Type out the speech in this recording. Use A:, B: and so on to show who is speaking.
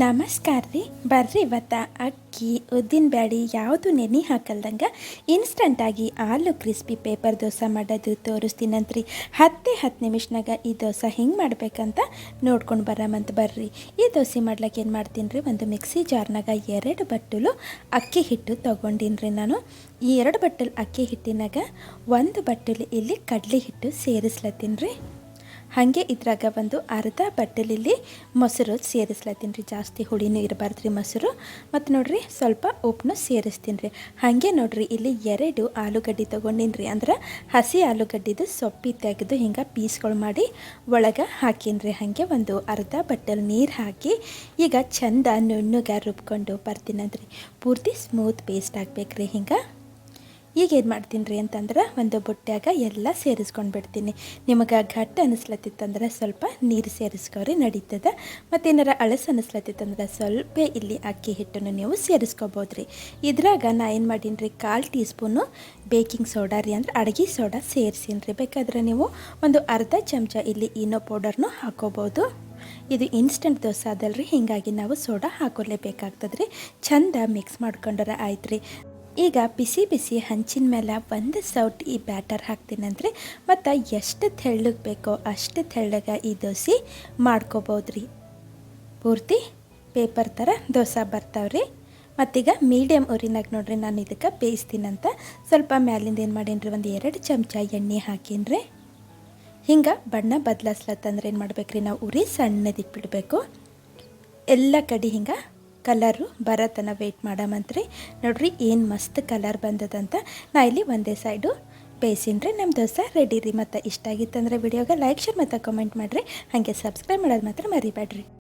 A: ನಮಸ್ಕಾರ ರೀ. ಬರ್ರಿ ಇವತ್ತ ಅಕ್ಕಿ, ಉದ್ದಿನ ಬ್ಯಾಡಿ ಯಾವುದು ನೆನೆ ಹಾಕಲ್ದಂಗೆ? ಇನ್ಸ್ಟಂಟಾಗಿ ಆಲೂ ಕ್ರಿಸ್ಪಿ ಪೇಪರ್ ದೋಸೆ ಮಾಡೋದು ತೋರಿಸ್ತೀನಂತ್ರಿ. ಹತ್ತೇ ಹತ್ತು ನಿಮಿಷನಾಗ ಈ ದೋಸೆ ಹೆಂಗೆ ಮಾಡ್ಬೇಕಂತ ನೋಡ್ಕೊಂಡು ಬರಮಂತ ಬರ್ರಿ. ಈ ದೋಸೆ ಮಾಡ್ಲಿಕ್ಕೆ ಏನು ಮಾಡ್ತೀನಿ ರೀ? ಒಂದು ಮಿಕ್ಸಿ ಜಾರ್ನಾಗ ಎರಡು ಬಟ್ಟಲು ಅಕ್ಕಿ ಹಿಟ್ಟು ತೊಗೊಂಡಿನಿ ರೀ ನಾನು. ಈ ಎರಡು ಬಟ್ಟಲು ಅಕ್ಕಿ ಹಿಟ್ಟಿನಾಗ ಒಂದು ಬಟ್ಟಲು ಇಲ್ಲಿ ಕಡಲೆ ಹಿಟ್ಟು ಸೇರಿಸ್ಲತ್ತೀನಿ ರೀ. ಹಾಗೆ ಇದ್ರಾಗ ಒಂದು ಅರ್ಧ ಬಟ್ಟಲಲ್ಲಿ ಮೊಸರು ಸೇರಿಸ್ಲತ್ತೀನಿ ರೀ. ಜಾಸ್ತಿ ಹುಳಿನೂ ಇರಬಾರ್ದು ರೀ ಮೊಸರು. ಮತ್ತು ನೋಡಿರಿ ಸ್ವಲ್ಪ ಉಪ್ಪನ್ನು ಸೇರಿಸ್ತೀನಿ ರೀ. ಹಾಗೆ ನೋಡಿರಿ ಇಲ್ಲಿ ಎರಡು ಆಲೂಗಡ್ಡೆ ತೊಗೊಂಡಿನಿ ರೀ. ಅಂದ್ರೆ ಹಸಿ ಆಲೂಗಡ್ಡಿದು ಸೊಪ್ಪಿ ತೆಗೆದು ಹಿಂಗೆ ಪೀಸ್ಗಳು ಮಾಡಿ ಒಳಗೆ ಹಾಕೀನಿ ರೀ. ಹಾಗೆ ಒಂದು ಅರ್ಧ ಬಟ್ಟಲ್ ನೀರು ಹಾಕಿ ಈಗ ಚಂದ ನುಣ್ಣಗೆ ರುಬ್ಕೊಂಡು ಬರ್ತೀನಂದ್ರಿ ಪೂರ್ತಿ ಸ್ಮೂತ್ ಪೇಸ್ಟ್ ಆಗ್ಬೇಕು ರೀ ಹಿಂಗೆ. ಈಗ ಏನು ಮಾಡ್ತೀನಿ ರೀ ಅಂತಂದ್ರೆ ಒಂದು ಬುಟ್ಟ್ಯಾಗ ಎಲ್ಲ ಸೇರಿಸ್ಕೊಂಡು ಬಿಡ್ತೀನಿ ನಿಮಗೆ ಘಟ್ಟ ಅನಿಸ್ಲತ್ತಿತ್ತಂದ್ರೆ ಸ್ವಲ್ಪ ನೀರು ಸೇರಿಸ್ಕೊರಿ, ನಡೀತದೆ. ಮತ್ತು ಏನಾರ ಅಳಸು ಅನಿಸ್ಲತ್ತಿತ್ತಂದ್ರೆ ಸ್ವಲ್ಪ ಇಲ್ಲಿ ಅಕ್ಕಿ ಹಿಟ್ಟನ್ನು ನೀವು ಸೇರಿಸ್ಕೋಬೋದು ರೀ ಇದ್ರಾಗ ನಾ ಏನು ಮಾಡೀನಿ ರೀ, ಕಾಲು ಟೀ ಸ್ಪೂನು ಬೇಕಿಂಗ್ ಸೋಡಾ ರೀ ಅಂದ್ರೆ ಅಡುಗೆ ಸೋಡಾ ಸೇರಿಸೀನಿ ರೀ. ಬೇಕಾದ್ರೆ ನೀವು ಒಂದು ಅರ್ಧ ಚಮಚ ಇಲ್ಲಿ ಈನೋ ಪೌಡರ್ನು ಹಾಕೋಬೋದು. ಇದು ಇನ್ಸ್ಟಂಟ್ ದೋಸೆ ಅದಲ್ರಿ, ಹೀಗಾಗಿ ನಾವು ಸೋಡಾ ಹಾಕೊಲೇಬೇಕಾಗ್ತದೆ ಚಂದ ಮಿಕ್ಸ್ ಮಾಡ್ಕೊಂಡ್ರೆ ಆಯ್ತು ರೀ ಈಗ ಬಿಸಿ ಬಿಸಿ ಹಂಚಿನ ಮೇಲೆ ಒಂದು ಸೌಟ್ ಈ ಬ್ಯಾಟರ್ ಹಾಕ್ತೀನಂದ್ರೆ ಮತ್ತು ಎಷ್ಟು ತೆಳ್ಳಗೆ ಬೇಕೋ ಅಷ್ಟು ತೆಳ್ಳಗೆ ಈ ದೋಸೆ ಮಾಡ್ಕೋಬೋದು ರೀ ಪೂರ್ತಿ ಪೇಪರ್ ಥರ ದೋಸೆ ಬರ್ತಾವ್ರಿ. ಮತ್ತೀಗ ಮೀಡಿಯಮ್ ಉರಿನಾಗ ನೋಡ್ರಿ ನಾನು ಇದಕ್ಕೆ ಬೇಯಿಸ್ತೀನಂತ. ಸ್ವಲ್ಪ ಮ್ಯಾಲಿಂದ ಏನು ಮಾಡೀನಿ ರೀ ಒಂದು ಎರಡು ಚಮಚ ಎಣ್ಣೆ ಹಾಕೀನಿ ಹಿಂಗೆ ಬಣ್ಣ ಬದಲಾಸ್ಲತ್ತಂದ್ರೆ ಏನು ಮಾಡ್ಬೇಕ್ರಿ ನಾವು ಉರಿ ಸಣ್ಣದಿಟ್ಬಿಡ್ಬೇಕು. ಎಲ್ಲ ಕಡೆ ಹಿಂಗೆ ಕಲರು ಬರತನ ವೇಟ್ ಮಾಡಮಂತ್ರಿ ನೋಡ್ರಿ ಏನು ಮಸ್ತ್ ಕಲರ್ ಬಂದದಂತ. ನಾ ಇಲ್ಲಿ ಒಂದೇ ಸೈಡು ಬೇಯಿಸಿನ್ರಿ. ನಮ್ಮ ದೋಸೆ ರೆಡಿ ರೀ ಮತ್ತು ಇಷ್ಟ ಆಗಿತ್ತಂದ್ರೆ ವಿಡಿಯೋಗೆ ಲೈಕ್ ಶೇರ್ ಮತ್ತು ಕಮೆಂಟ್ ಮಾಡಿರಿ. ಹಾಗೆ ಸಬ್ಸ್ಕ್ರೈಬ್ ಮಾಡೋದು ಮಾತ್ರ ಮರಿಬೇಡ್ರಿ